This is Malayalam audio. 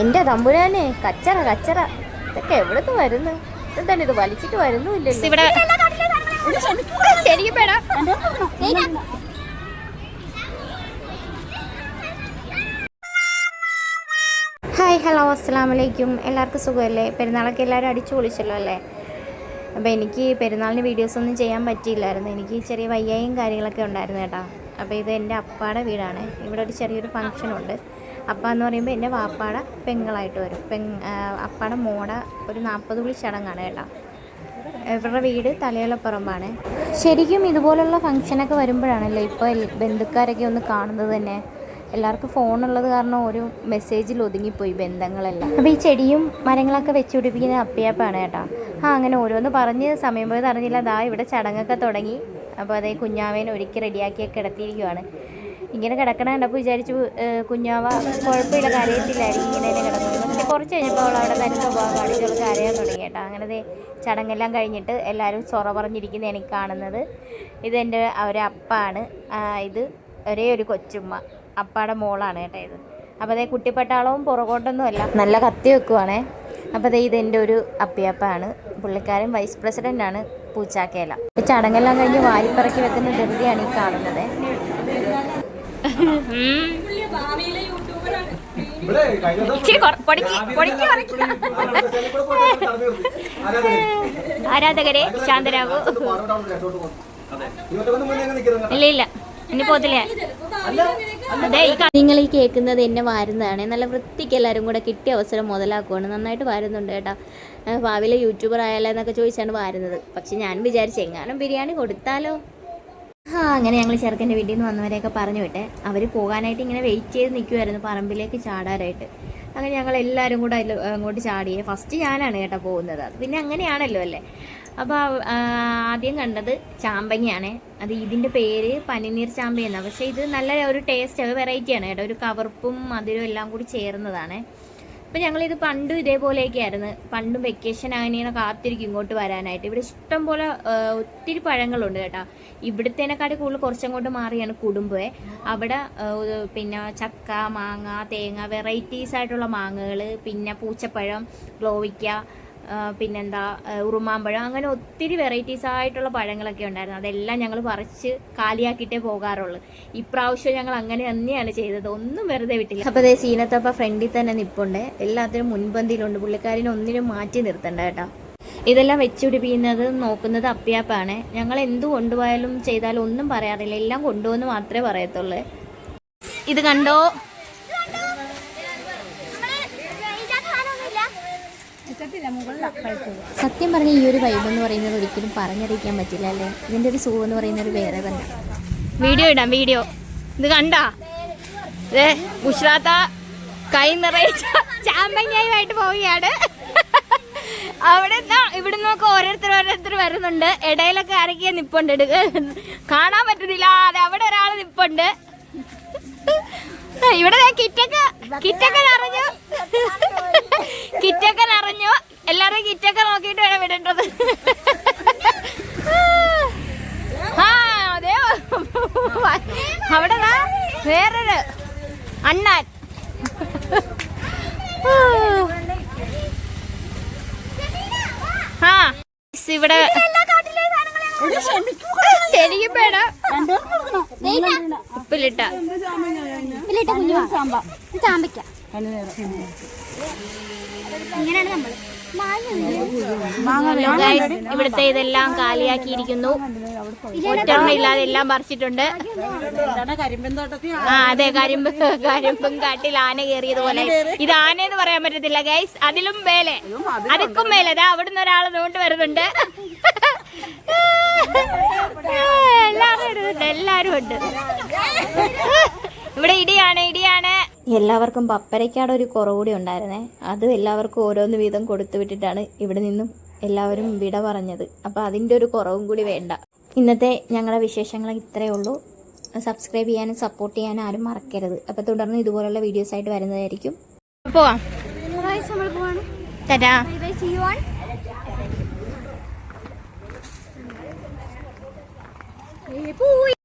എന്റെ തമ്പുരാനെ കച്ചറ കച്ചറ. ഇതൊക്കെ എവിടുന്ന് വരുന്നു? എന്താണ് ഇത് വലിച്ചിട്ട് വരുന്നുമില്ലല്ലോ. ഇവിടെ ശരിക്കും പേടാ. ഹായ് ഹലോ അസ്സാം വലൈക്കും എല്ലാവർക്കും സുഖമല്ലേ? പെരുന്നാളൊക്കെ എല്ലാവരും അടിച്ചു പൊളിച്ചല്ലോ അല്ലേ? അപ്പോൾ എനിക്ക് പെരുന്നാളിന് വീഡിയോസ് ഒന്നും ചെയ്യാൻ പറ്റിയില്ലായിരുന്നു. എനിക്ക് ചെറിയ വയ്യായും കാര്യങ്ങളൊക്കെ ഉണ്ടായിരുന്നു കേട്ടോ. അപ്പോൾ ഇത് എന്റെ അപ്പാടെ വീടാണ്. ഇവിടെ ഒരു ചെറിയൊരു ഫംഗ്ഷൻ ഉണ്ട്. അപ്പ എന്ന് പറയുമ്പോൾ എന്റെ വാപ്പാടെ പെങ്ങളായിട്ട് വരും. പെങ് അപ്പാടെ മോട ഒരു നാൽപ്പത് വിളി ചടങ്ങാണ് കേട്ടോ. ഇവരുടെ വീട് തലയോലപ്പുറമ്പാണ്. ശരിക്കും ഇതുപോലുള്ള ഫംഗ്ഷനൊക്കെ വരുമ്പോഴാണല്ലോ ഇപ്പോൾ ബന്ധുക്കാരൊക്കെ ഒന്ന് കാണുന്നത് തന്നെ. എല്ലാവർക്കും ഫോണുള്ളത് കാരണം ഒരു മെസ്സേജിൽ ഒതുങ്ങിപ്പോയി ബന്ധങ്ങളെല്ലാം. അപ്പോൾ ഈ ചെടിയും മരങ്ങളൊക്കെ വെച്ച് പിടിപ്പിക്കുന്ന അപ്പിയപ്പാണ് കേട്ടോ. ആ അങ്ങനെ ഓരോന്ന് പറഞ്ഞ് സമയം പോയത് അറിഞ്ഞില്ല. ദാ ഇവിടെ ചടങ്ങൊക്കെ തുടങ്ങി. അപ്പോൾ അതേ കുഞ്ഞാവേനെ ഒരുക്കി റെഡിയാക്കി കിടത്തിയിരിക്കുവാണ്. ഇങ്ങനെ കിടക്കണ കണ്ടപ്പോൾ വിചാരിച്ചു കുഞ്ഞാവ കുഴപ്പമില്ല കരയത്തില്ലായിരിക്കും ഇങ്ങനെ തന്നെ കിടക്കുന്നത് പക്ഷെ കുറച്ച് കഴിഞ്ഞപ്പോൾ അവൾ അവിടെ തന്നെ സ്വഭാവം കാണിച്ച് അവൾ കരയാൻ തുടങ്ങി കേട്ടോ. അങ്ങനെ ചടങ്ങെല്ലാം കഴിഞ്ഞിട്ട് എല്ലാവരും സൊറ പറഞ്ഞിരിക്കുന്നത് എനിക്ക് കാണുന്നത്. ഇതെന്റെ ഒരു അപ്പാണ്. ഇത് ഒരേ ഒരു കൊച്ചുമ്മ. അപ്പാടെ മോളാണ് കേട്ടോ ഇത്. അപ്പോൾ അതേ കുട്ടിപ്പട്ടാളവും പുറകോട്ടൊന്നും അല്ല നല്ല കത്തി വെക്കുവാണേ. അപ്പോൾ അതേ ഇതെന്റെ ഒരു അപ്പിയപ്പാണ്. പുള്ളിക്കാരൻ വൈസ് പ്രസിഡന്റാണ്. പൂച്ചാക്കേല. ചടങ്ങെല്ലാം കഴിഞ്ഞ് വാരിപ്പറക്കി വെക്കുന്ന ധൃതിയാണ് ഈ കാണുന്നത്. ആരാധകരെ ശാന്തരാകൂ. ഇല്ല ഇല്ല. ഇനി പോത്തില്ലേ അതെ നിങ്ങൾ ഈ കേൾക്കുന്നത് എന്നെ വാരുന്നതാണ്. നല്ല വൃത്തിക്ക് എല്ലാവരും കൂടെ കിട്ടിയ അവസരം മുതലാക്കുവാണ്. നന്നായിട്ട് വാരുന്നുണ്ട് കേട്ടോ. ഭാവിയിലെ യൂട്യൂബർ ആയാലോ എന്നൊക്കെ ചോദിച്ചാണ് വാരുന്നത്. പക്ഷെ ഞാൻ വിചാരിച്ചു എങ്ങാനും ബിരിയാണി കൊടുത്താലോ? ആ അങ്ങനെ ഞങ്ങൾ ചെറുക്കന്റെ വീട്ടിൽ നിന്ന് വന്നവരെയൊക്കെ പറഞ്ഞു വിട്ടെ. അവർ പോകാനായിട്ട് ഇങ്ങനെ വെയിറ്റ് ചെയ്ത് നിൽക്കുമായിരുന്നു പറമ്പിലേക്ക് ചാടാനായിട്ട്. അങ്ങനെ ഞങ്ങൾ എല്ലാവരും കൂടെ അതിൽ അങ്ങോട്ട് ചാടിയേ. ഫസ്റ്റ് ഞാനാണ് കേട്ടോ പോകുന്നത്. അത് പിന്നെ അങ്ങനെയാണല്ലോ അല്ലേ? അപ്പോൾ ആദ്യം കണ്ടത് ചാമ്പങ്ങയാണ്. അത് ഇതിന്റെ പേര് പനിനീർ ചാമ്പ എന്നാണ് പക്ഷേ ഇത് നല്ല ഒരു ടേസ്റ്റ് വെറൈറ്റിയാണ് കേട്ടോ. ഒരു കവർപ്പും മധുരവും എല്ലാം കൂടി ചേർന്നതാണ്. അപ്പം ഞങ്ങളിത് പണ്ടും ഇതേപോലെയൊക്കെ ആയിരുന്നു പണ്ടും വെക്കേഷൻ അങ്ങനെ കാത്തിരിക്കും ഇങ്ങോട്ട് വരാനായിട്ട്. ഇവിടെ ഇഷ്ടം പോലെ ഒത്തിരി പഴങ്ങളുണ്ട് കേട്ടോ. ഇവിടുത്തേനെക്കാട്ടി കൂടുതൽ കുറച്ചങ്ങോട്ട് മാറിയാണ് കുടുംബേ അവിടെ പിന്നെ ചക്ക മാങ്ങ തേങ്ങ വെറൈറ്റീസ് ആയിട്ടുള്ള മാങ്ങകൾ പിന്നെ പൂച്ചപ്പഴം ഗ്ലോവിക്ക പിന്നെന്താ ഉറുമാമ്പഴം അങ്ങനെ ഒത്തിരി വെറൈറ്റീസ് ആയിട്ടുള്ള പഴങ്ങളൊക്കെ ഉണ്ടായിരുന്നു. അതെല്ലാം ഞങ്ങൾ പറിച്ച് കാലിയാക്കിയിട്ടേ പോകാറുള്ളൂ. ഇപ്രാവശ്യം ഞങ്ങൾ അങ്ങനെ തന്നെയാണ് ചെയ്തത്. ഒന്നും വെറുതെ വിട്ടില്ല. അപ്പോൾ അതേ സീനത്തപ്പ ഫ്രണ്ടിൽ തന്നെ നിപ്പുണ്ട്. എല്ലാത്തിനും മുൻപന്തിയിലുണ്ട്. പുള്ളിക്കാരിനെ ഒന്നിനും മാറ്റി നിർത്തണ്ട കേട്ടോ. ഇതെല്ലാം വെച്ചുപിടിപ്പിക്കുന്നത് നോക്കുന്നത് അപ്പിയാപ്പാണ്. ഞങ്ങൾ എന്തു കൊണ്ടുപോയാലും ചെയ്താലും ഒന്നും പറയാറില്ല. എല്ലാം കൊണ്ടുവന്ന് മാത്രമേ പറയത്തുള്ളൂ. ഇത് കണ്ടോ? സത്യം പറഞ്ഞ ഈ ഒരു വൈബ് എന്ന് പറയുന്നത് ഒരിക്കലും പറഞ്ഞറിയിക്കാൻ പറ്റില്ല അല്ലേ? ഇതിന്റെ ഒരു സൂ എന്ന് പറയുന്ന ഒരു വേറെ തന്നെ വീഡിയോ ഇടാം വീഡിയോ ഇത് കണ്ടാ? ഉഷ്രാത്ത കൈ നിറയെ ചാ- ചാമ്പങ്ങയുമായിട്ട് പോവുകയാണ്. അവിടെ ഇവിടെ നിന്നൊക്കെ ഓരോരുത്തർ ഓരോരുത്തർ വരുന്നുണ്ട്. ഇടയിലൊക്കെ ആരൊക്കെയാ നിപ്പുണ്ട്. കാണാൻ പറ്റുന്നില്ല. അതെ അവിടെ ഒരാൾ നിപ്പുണ്ട്. ഇവിടെ കിറ്റൊക്കെ കിറ്റൊക്കെ നിറഞ്ഞു കിറ്റൊക്കെ നിറഞ്ഞു എല്ലാരും കിറ്റൊക്കെ നോക്കിയിട്ട് വേണം വിടേണ്ടത് ആ അതെയോ? അവിടെ വേറൊരു അണ്ണാൻ. ആ. ഇവിടെ ശരിക്കും വേണം ഉപ്പിലിട്ട. ചാമ്പയ്ക്ക. ഇങ്ങനെയാണ് നമ്മൾ. ഇവിടുത്തെ ഇതെല്ലാം കാലിയാക്കിയിരിക്കുന്നു. ഒറ്റെണ്ണ ഇല്ലാതെ എല്ലാം പറിച്ചിട്ടുണ്ട്. ആ അതെ കരിമ്പ് കരിമ്പും കാട്ടിൽ ആന കയറിയതുപോലെ. ഇത് ആന എന്ന് പറയാൻ പറ്റത്തില്ല ഗൈസ് അതിലും മേലെ. അതിക്കും മേലെ. അതാ അവിടുന്ന് ഒരാൾ നോണ്ട് വരുന്നുണ്ട്. എല്ലാവരും ഇടുന്നുണ്ട് എല്ലാരും ഉണ്ട്. ഇവിടെ ഇടിയാണ് ഇടിയാണ്. എല്ലാവർക്കും പപ്പരയ്ക്കാട് ഒരു കുറവുകൂടി ഉണ്ടായിരുന്നേ. അത് എല്ലാവർക്കും ഓരോന്ന് വീതം കൊടുത്തു വിട്ടിട്ടാണ് ഇവിടെ നിന്നും എല്ലാവരും വിട പറഞ്ഞത്. അപ്പോൾ അതിന്റെ ഒരു കുറവും കൂടി വേണ്ട. ഇന്നത്തെ ഞങ്ങളുടെ വിശേഷങ്ങൾ ഇത്രയേ ഉള്ളൂ. സബ്സ്ക്രൈബ് ചെയ്യാനും സപ്പോർട്ട് ചെയ്യാനും ആരും മറക്കരുത്. അപ്പോൾ തുടർന്ന് ഇതുപോലുള്ള വീഡിയോസ് ആയിട്ട് വരുന്നതായിരിക്കും. പോവാം. നമ്മൾ പോവാണ്. ടാറ്റാ പോയി.